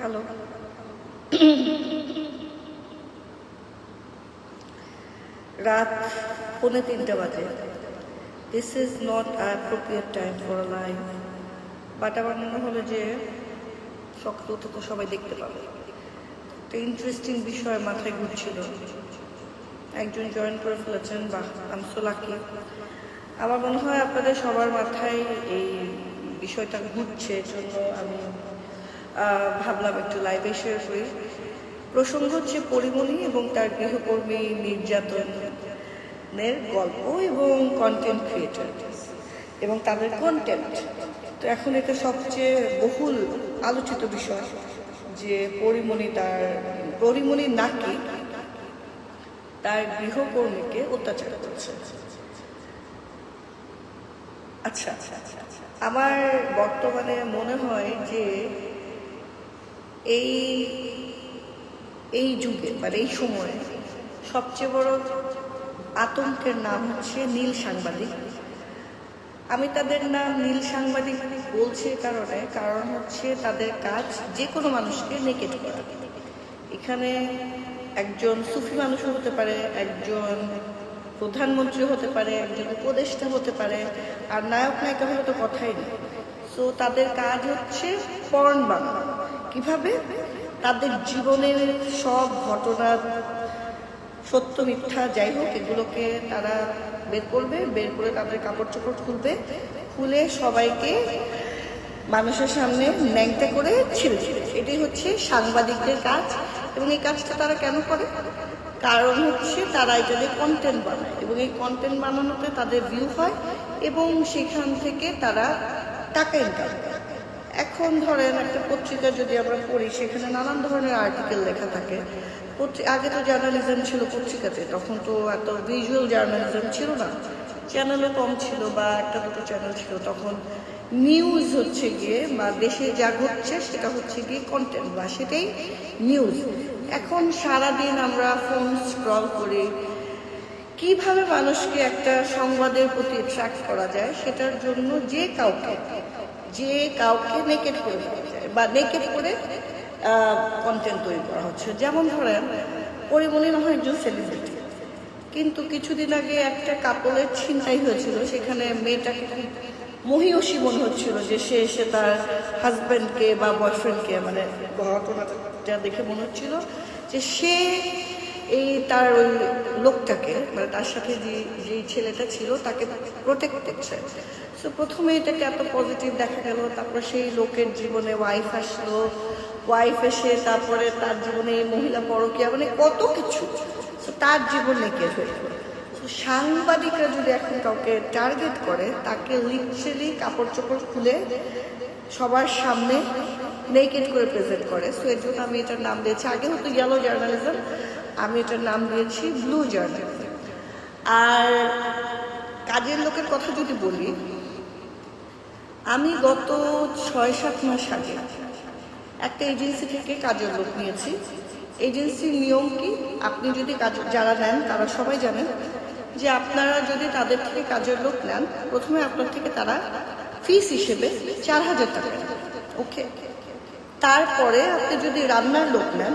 Hello রাত পৌনে তিনটা বাজে। This is not appropriate time for life but মনে হলো যে শক্ত তো সবাই দেখতে পাবে। একটা ইন্টারেস্টিং বিষয় মাথায় ঘুরছিল। একজন জয়েন করে ফেলেছেন বা আমি সো লাকি আমার মনে হয় আপনাদের সবার মাথায় এই বিষয়টা ঘুরছে জন্য আমি ভাবলাম একটু লাইভে শেয়ার করি। প্রসঙ্গ হচ্ছে পরিমণি এবং তার গৃহকর্মী নির্যাতনের গল্প এবং কন্টেন্ট ক্রিয়েটার এবং তাদের কন্টেন্ট তো এখন এটা সবচেয়ে বহুল আলোচিত বিষয় যে পরিমণি তার, পরিমণি নাকি তার গৃহকর্মীকে অত্যাচার করছে। আচ্ছা আচ্ছা আচ্ছা আচ্ছা। আমার বর্তমানে মনে হয় যে এই এই যুগে মানে এই সময়ে সবচেয়ে বড় আতঙ্কের নাম হচ্ছে নীল সাংবাদিক। আমি তাদের নাম নীল সাংবাদিক বলছি কারণে, কারণ হচ্ছে তাদের কাজ যে কোনো মানুষকে নেকেট করা এখানে একজন সুফি মানুষও হতে পারে, একজন প্রধানমন্ত্রী হতে পারে, একজন উপদেষ্টা হতে পারে, আর নায়ক নায়িকা হলে তো কথাই নেই। সো তাদের কাজ হচ্ছে পর্ন বানানো। কীভাবে তাদের জীবনের সব ঘটনা, সত্য, মিথ্যা, যাই হোক, এগুলোকে তারা বের করবে, বের করে তাদের কাপড় চোপড় খুলবে, খুলে সবাইকে মানুষের সামনে ন্যাংটা করে ছেড়ে ছেড়ে এটাই হচ্ছে সাংবাদিকদের কাজ। এবং এই কাজটা তারা কেন করে? কারণ হচ্ছে তারা এটা দিয়ে কন্টেন্ট বানায়। এবং এই কন্টেন্ট বানানোতে তাদের ভিউ হয়। এবং সেখান থেকে তারা টাকা ইনকাম করে। এখন ধরেন একটা পত্রিকা যদি আমরা পড়ি, সেখানে নানান ধরনের আর্টিকেল লেখা থাকে। আগে তো জার্নালিজম ছিল পত্রিকাতে, তখন তো এত ভিজুয়াল জার্নালিজম ছিল না। চ্যানেলও কম ছিল বা একটা দুটো চ্যানেল ছিল, তখন নিউজ হচ্ছে গিয়ে বা দেশে যা ঘটছে, সেটা হচ্ছে গিয়ে কন্টেন্ট বা সেটাই নিউজ এখন সারাদিন আমরা ফোন স্ক্রল করি। কীভাবে মানুষকে একটা সংবাদের প্রতি ট্র্যাক করা যায়, সেটার জন্য যে কাউকে যে কাউকে নেকেট করে বা নেকেট করে কন্টেন্ট তৈরি করা হচ্ছে। যেমন ধরেন, পরিমণি হয় একজন সেলিব্রিটি কিন্তু কিছুদিন আগে একটা কাপড়ের ছিনতাই হয়েছিল, সেখানে মেয়েটাকে মহিয়সী মনে হচ্ছিল যে সে এসে তার হাজব্যান্ডকে বা বয়ফ্রেন্ডকে মানে ঘটনাটা দেখে মনে হচ্ছিল যে সে এই তার ওই লোকটাকে মানে তার সাথে যে যে ছেলেটা ছিল, তাকে প্রোটেক্ট করছে। সো প্রথমে এটাকে এত পজিটিভ দেখা গেল, তারপর সেই লোকের জীবনে ওয়াইফ আসলো। ওয়াইফ এসে তারপরে তার জীবনে এই মহিলা পরকিয়া মানে কত কিছু। So, তার জীবন নেকেট হয়ে গেল। সাংবাদিকরা যদি এখন কাউকে টার্গেট করে, তাকে লিটারেলি কাপড় চোপড় খুলে সবার সামনে নেকেট করে প্রেজেন্ট করে। সো এর জন্য আমি এটার নাম দিয়েছি। আগে হতো ইয়েলো জার্নালিজম আমি এটার নাম দিয়েছি ব্লু জার্নালিজম আর কাজের লোকের কথা যদি বলি, আমি গত ছয় সাত মাস আগে একটা এজেন্সি থেকে কাজের লোক নিয়েছি। এজেন্সির নিয়ম কি? আপনি যদি কাজ, যারা নেন তারা সবাই জানেন যে আপনারা যদি তাদের থেকে কাজের লোক নেন, প্রথমে আপনার থেকে তারা ফিস হিসেবে চার হাজার টাকা ওকে তারপরে আপনি যদি রান্নার লোক নেন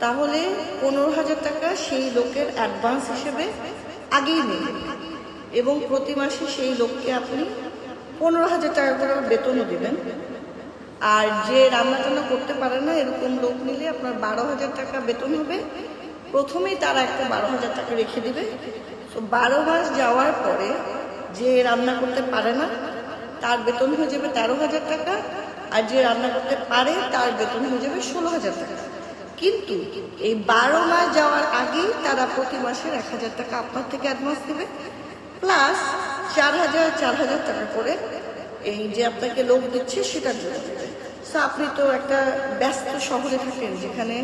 তাহলে পনেরো হাজার টাকা সেই লোকের অ্যাডভান্স হিসেবে আগেই নেবেন এবং প্রতি মাসে সেই লোককে আপনি পনেরো হাজার টাকা করে বেতনও দেবেন। আর যে রান্না টান্না করতে পারে না, এরকম লোক নিলে আপনার বারো হাজার টাকা বেতন হবে। প্রথমেই তারা একটা বারো হাজার টাকা রেখে দিবে। তো বারো মাস যাওয়ার পরে যে রান্না করতে পারে না, তার বেতন হয়ে যাবে তেরো হাজার টাকা। আর যে রান্না করতে পারে, তার বেতন হয়ে যাবে ষোলো হাজার টাকা। কিন্তু এই বারো মাস যাওয়ার আগেই তারা প্রতি মাসের এক হাজার টাকা আপনার থেকে অ্যাডভান্স দেবে। প্লাস চার হাজার চার হাজার টাকা করে এই যে আপনাকে লোক দিচ্ছে সেটার জন্য দেবে। সো আপনি তো একটা ব্যস্ত শহরে থাকেন যেখানে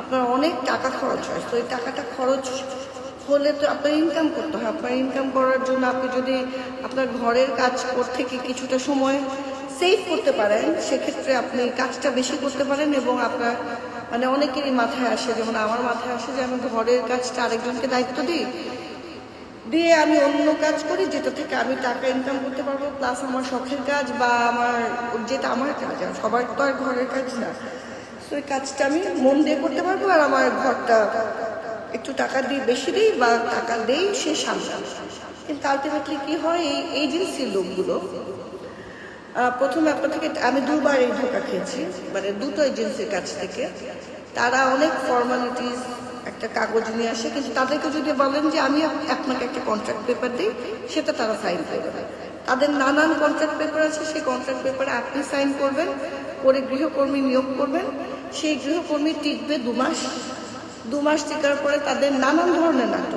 আপনার অনেক টাকা খরচ হয়। তো এই টাকাটা খরচ হলে তো আপনার ইনকাম করতে হয়। আপনার ইনকাম করার জন্য আপনি যদি আপনার ঘরের কাজ করতে থেকে কিছুটা সময় সেভ করতে পারেন, সেক্ষেত্রে আপনি কাজটা বেশি করতে পারেন এবং আপনার মানে অনেকেরই মাথায় আসে, যেমন আমার মাথায় আসে যে আমি ঘরের কাজটা আরেকজনকে দায়িত্ব দিই, দিয়ে আমি অন্য কাজ করি যেটা থেকে আমি টাকা ইনকাম করতে পারব প্লাস আমার শখের কাজ বা আমার, যেটা আমার কাজ, আর সবার তো আর ঘরের কাজ না। তো কাজটা আমি মন দিয়ে করতে পারব আর আমার ঘরটা একটু টাকা দিয়ে বেশি দিই বা টাকা দেই সে সামনে কিন্তু আলটিমেটলি কী হয়, এই এজেন্সির লোকগুলো প্রথম অ্যাপটা থেকে আমি দুবার এই ধোকা খেয়েছি মানে দুটো এজেন্সির কাছ থেকে। তারা অনেক ফর্মালিটিস একটা কাগজ নিয়ে আসে, কিন্তু তাদেরকে যদি বলেন যে আমি আপনাকে একটা কন্ট্রাক্ট পেপার দিই, সেটা তারা সাইন করবে। তাদের নানান কন্ট্রাক্ট পেপার আছে, সেই কন্ট্রাক্ট পেপারে আপনি সাইন করবেন, করে গৃহকর্মী নিয়োগ করবেন। সেই গৃহকর্মী টিকবে দু মাস দু মাস টিকার পরে তাদের নানান ধরনের নাটক।